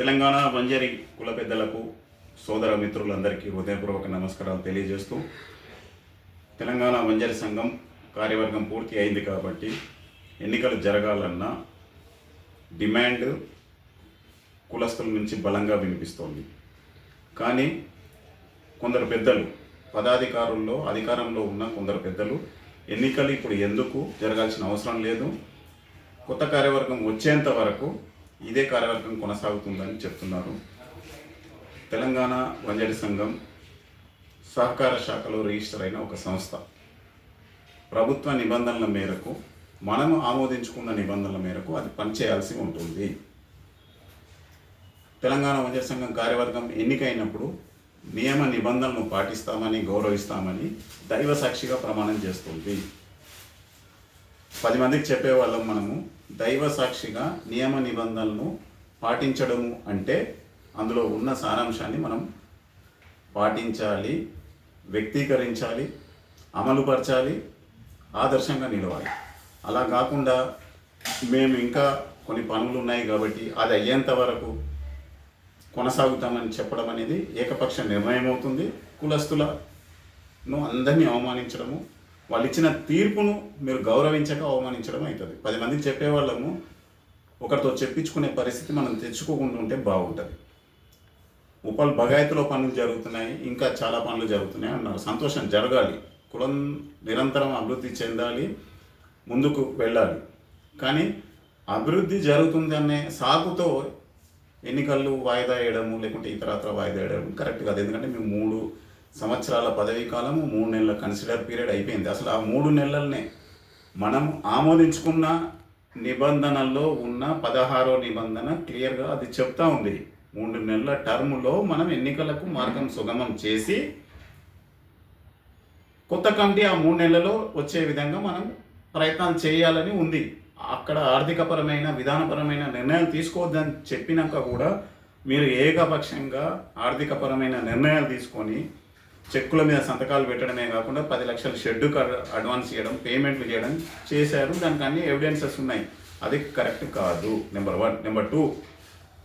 తెలంగాణ బంజారి కుల పెద్దలకు సోదర మిత్రులందరికీ హృదయపూర్వక నమస్కారాలు తెలియజేస్తూ తెలంగాణ బంజారి సంఘం కార్యవర్గం పూర్తి అయింది కాబట్టి ఎన్నికలు జరగాలన్న డిమాండ్ కులస్తుల నుంచి బలంగా వినిపిస్తోంది. కానీ కొందరు పెద్దలు పదాధికారుల్లో అధికారంలో ఉన్న కొందరు పెద్దలు ఎన్నికలు ఇప్పుడు ఎందుకు జరగాల్సిన అవసరం లేదు కొత్త కార్యవర్గం వచ్చేంత వరకు ఇదే కార్యవర్గం కొనసాగుతుందని చెప్తున్నారు. తెలంగాణ వంజడి సంఘం సహకార శాఖలో రిజిస్టర్ అయిన ఒక సంస్థ. ప్రభుత్వ నిబంధనల మేరకు మనము ఆమోదించుకున్న నిబంధనల మేరకు అది పనిచేయాల్సి ఉంటుంది. తెలంగాణ వంజడి సంఘం కార్యవర్గం ఎన్నికైనప్పుడు నియమ నిబంధనలను పాటిస్తామని గౌరవిస్తామని దైవ సాక్షిగా ప్రమాణం చేస్తుంది. పది మందికి చెప్పేవాళ్ళం మనము దైవ సాక్షిగా నియమ నిబంధనలను పాటించడము అంటే అందులో ఉన్న సారాంశాన్ని మనం పాటించాలి వ్యక్తీకరించాలి అమలుపరచాలి ఆదర్శంగా నిలవాలి. అలా కాకుండా మేము ఇంకా కొన్ని పనులు ఉన్నాయి కాబట్టి అది అయ్యేంత వరకు కొనసాగుతామని చెప్పడం అనేది ఏకపక్ష నిర్ణయం అవుతుంది కులస్తులను అందరినీ అవమానించడము వాళ్ళు ఇచ్చిన తీర్పును మీరు గౌరవించక అవమానించడం అవుతుంది పది మంది చెప్పేవాళ్ళము ఒకరితో చెప్పించుకునే పరిస్థితి మనం తెచ్చుకోకుండా ఉంటే బాగుంటుంది. ఉపల్ బగాయతులో పనులు జరుగుతున్నాయి ఇంకా చాలా పనులు జరుగుతున్నాయి అన్నారు. సంతోషం జరగాలి. కులం నిరంతరం అభివృద్ధి చెందాలి ముందుకు వెళ్ళాలి. కానీ అభివృద్ధి జరుగుతుంది అనే సాకుతో ఎన్నికలు వాయిదా వేయడము లేకుంటే ఇతరత్ర వాయిదా వేయడం కరెక్ట్ కాదు. ఎందుకంటే మేము మూడు సంవత్సరాల పదవీ కాలము మూడు నెలల కన్సిడర్ పీరియడ్ అయిపోయింది. అసలు ఆ మూడు నెలలనే మనం ఆమోదించుకున్న నిబంధనల్లో ఉన్న పదహారో నిబంధన క్లియర్గా అది చెప్తా ఉంది. మూడు నెలల టర్ములో మనం ఎన్నికలకు మార్గం సుగమం చేసి కొత్త కమిటీ ఆ మూడు నెలలలో వచ్చే విధంగా మనం ప్రయత్నాలు చేయాలని ఉంది. అక్కడ ఆర్థికపరమైన విధానపరమైన నిర్ణయాలు తీసుకోవద్దని చెప్పినాక కూడా మీరు ఏకపక్షంగా ఆర్థికపరమైన నిర్ణయాలు తీసుకొని చెక్కుల మీద సంతకాలు పెట్టడమే కాకుండా పది లక్షల షెడ్ అడ్వాన్స్ చేయడం పేమెంట్లు చేయడం చేశారు. దానికి అన్ని ఎవిడెన్సెస్ ఉన్నాయి. అది కరెక్ట్ కాదు. నెంబర్ వన్ నెంబర్ టూ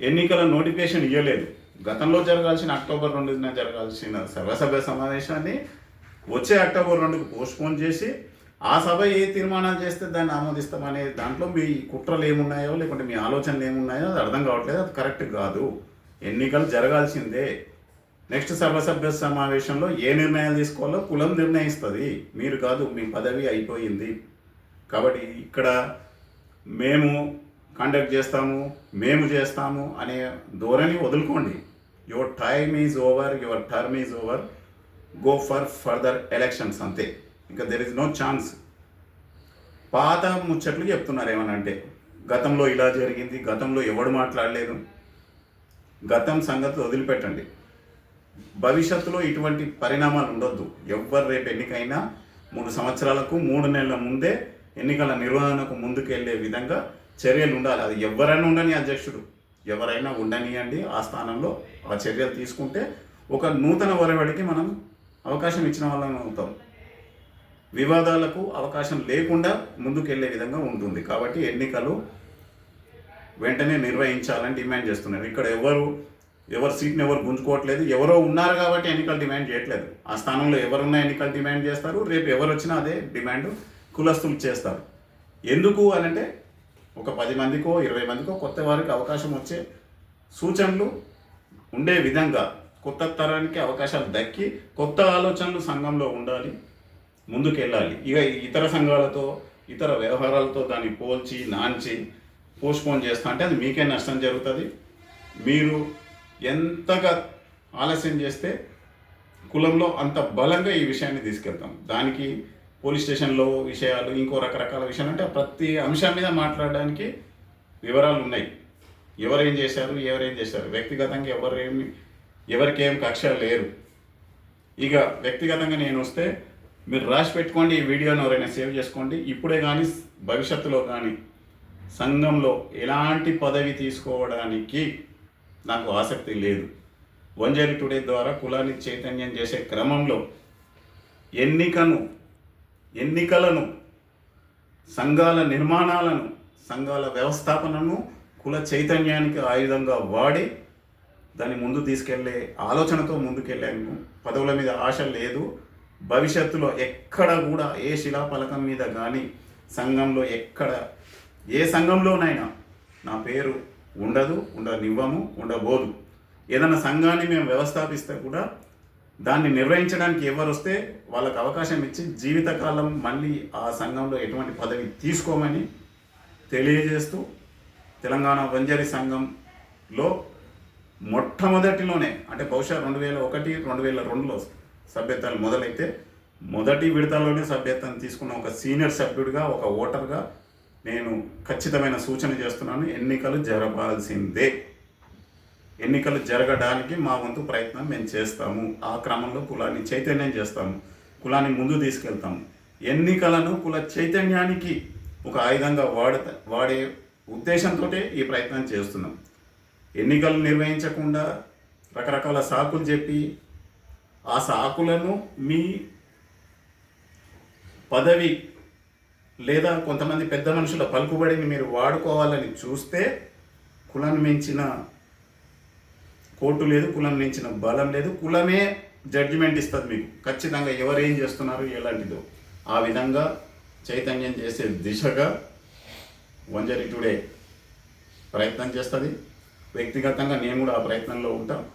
ఎన్నికల నోటిఫికేషన్ ఇవ్వలేదు గతంలో జరగాల్సిన అక్టోబర్ రెండున జరగాల్సిన సర్వసభ్య సమావేశాన్ని వచ్చే అక్టోబర్ రెండుకు పోస్ట్పోన్ చేసి ఆ సభ ఏ తీర్మానాలు చేస్తే దాన్ని ఆమోదిస్తామనే దాంట్లో మీ కుట్రలు ఏమున్నాయో లేకుంటే మీ ఆలోచనలు ఏమున్నాయో అది అర్థం కావట్లేదు. అది కరెక్ట్ కాదు. ఎన్నికలు జరగాల్సిందే. నెక్స్ట్ సభ్య సమావేశంలో ఏ నిర్ణయాలు తీసుకోవాలో కులం నిర్ణయిస్తుంది. మీరు కాదు మీ పదవి అయిపోయింది. కాబట్టి ఇక్కడ మేము కండక్ట్ చేస్తాము మేము చేస్తాము అనే ధోరణి వదులుకోండి. Your time is over your term is over go for further elections అంతే. ఇంకా దెర్ ఇస్ నో ఛాన్స్ పాత ముచ్చట్లు చెప్తున్నారు ఏమనంటే గతంలో ఇలా జరిగింది గతంలో ఎవడు మాట్లాడలేదు. గతం సంగతి వదిలిపెట్టండి. భవిష్యత్తులో ఇటువంటి పరిణామాలు ఉండొద్దు. ఎవ్వరు రేపు ఎన్నికైనా మూడు సంవత్సరాలకు మూడు నెలల ముందే ఎన్నికల నిర్వహణకు ముందుకెళ్ళే విధంగా చర్యలు ఉండాలి. అది ఎవరైనా ఉండని అధ్యక్షుడు. ఎవరైనా ఉండనియండి ఆ స్థానంలో ఆ చర్యలు తీసుకుంటే ఒక నూతన ఒరవడికి మనం అవకాశం ఇచ్చిన వాళ్ళని అవుతాం. వివాదాలకు అవకాశం లేకుండా ముందుకెళ్ళే విధంగా ఉంటుంది. కాబట్టి ఎన్నికలు వెంటనే నిర్వహించాలని డిమాండ్ చేస్తున్నారు. ఇక్కడ ఎవరు ఎవరు సీట్ని ఎవరు గుంజుకోవట్లేదు. ఎవరో ఉన్నారు కాబట్టి ఎన్నికలు డిమాండ్ చేయట్లేదు. ఆ స్థానంలో ఎవరున్నా ఎన్నికలు డిమాండ్ చేస్తారు. రేపు ఎవరు వచ్చినా అదే డిమాండ్ కులస్తులు చేస్తారు. ఎందుకు అని అంటే ఒక పది మందికో ఇరవై మందికో కొత్త వారికి అవకాశం వచ్చే సూచనలు ఉండే విధంగా కొత్త తరానికి అవకాశాలు దక్కి కొత్త ఆలోచనలు సంఘంలో ఉండాలి ముందుకెళ్ళాలి. ఇక ఇతర సంఘాలతో ఇతర వ్యవహారాలతో దాన్ని పోల్చి నాంచి పోస్ట్పోన్ చేస్తా అంటే అది మీకే నష్టం జరుగుతుంది. మీరు ఎంతగా ఆలస్యం చేస్తే కులంలో అంత బలంగా ఈ విషయాన్ని తీసుకెళ్తాం. దానికి పోలీస్ స్టేషన్లో విషయాలు ఇంకో రకరకాల విషయాలు అంటే ప్రతి అంశం మీద మాట్లాడడానికి వివరాలు ఉన్నాయి. ఎవరేం చేశారు ఎవరేం చేశారు? వ్యక్తిగతంగా ఎవరేమి ఎవరికేం కక్ష లేరు. ఇక వ్యక్తిగతంగా నేను వస్తే మీరు రాసి పెట్టుకోండి ఈ వీడియోని ఎవరైనా సేవ్ చేసుకోండి. ఇప్పుడే కానీ భవిష్యత్తులో కానీ సంఘంలో ఎలాంటి పదవి తీసుకోవడానికి నాకు ఆసక్తి లేదు. వంజరి టుడే ద్వారా కులాన్ని చైతన్యం చేసే క్రమంలో ఎన్నికను ఎన్నికలను సంఘాల నిర్మాణాలను సంఘాల వ్యవస్థాపనను కుల చైతన్యానికి ఆయుధంగా వాడి దాన్ని ముందు తీసుకెళ్ళే ఆలోచనతో ముందుకెళ్ళాము పదవుల మీద ఆశ లేదు. భవిష్యత్తులో ఎక్కడ కూడా ఏ శిలాఫలకం మీద కానీ సంఘంలో ఎక్కడ ఏ సంఘంలోనైనా నా పేరు ఉండదు ఉండనివ్వము ఉండబోదు. ఏదైనా సంఘాన్ని మేము వ్యవస్థాపిస్తే కూడా దాన్ని నిర్వహించడానికి ఎవరు వస్తే వాళ్ళకి అవకాశం ఇచ్చి జీవితకాలం మళ్ళీ ఆ సంఘంలో ఎటువంటి పదవి తీసుకోమని తెలియజేస్తూ తెలంగాణ వంజరి సంఘంలో మొట్టమొదటిలోనే అంటే బహుశా రెండు వేల ఒకటి రెండు వేల రెండులో సభ్యత్వాలు మొదలైతే మొదటి విడతలోనే సభ్యత్వం తీసుకున్న ఒక సీనియర్ సభ్యుడిగా ఒక ఓటర్గా నేను ఖచ్చితమైన సూచన చేస్తున్నాను ఎన్నికలు జరపాల్సిందే. ఎన్నికలు జరగడానికి మా వంతు ప్రయత్నం మేము చేస్తాము. ఆ క్రమంలో కులాన్ని చైతన్యం చేస్తాము. కులాన్ని ముందు తీసుకెళ్తాము. ఎన్నికలను కుల చైతన్యానికి ఒక ఆయుధంగా వాడత వాడే ఉద్దేశంతో ఈ ప్రయత్నం చేస్తున్నాం. ఎన్నికలు నిర్వహించకుండా రకరకాల సాకులు చెప్పి ఆ సాకులను మీ పదవి లేదా కొంతమంది పెద్ద మనుషుల పలుకుబడిని మీరు వాడుకోవాలని చూస్తే కులం మించిన కోర్టు లేదు కులం మించిన బలం లేదు. కులమే జడ్జిమెంట్ ఇస్తుంది మీకు. ఖచ్చితంగా ఎవరు ఏం చేస్తున్నారు ఎలాంటిదో. ఆ విధంగా చైతన్యం చేసే దిశగా వంజరి టుడే ప్రయత్నం చేస్తుంది. వ్యక్తిగతంగా నేను కూడా ఆ ప్రయత్నంలో ఉంటాం.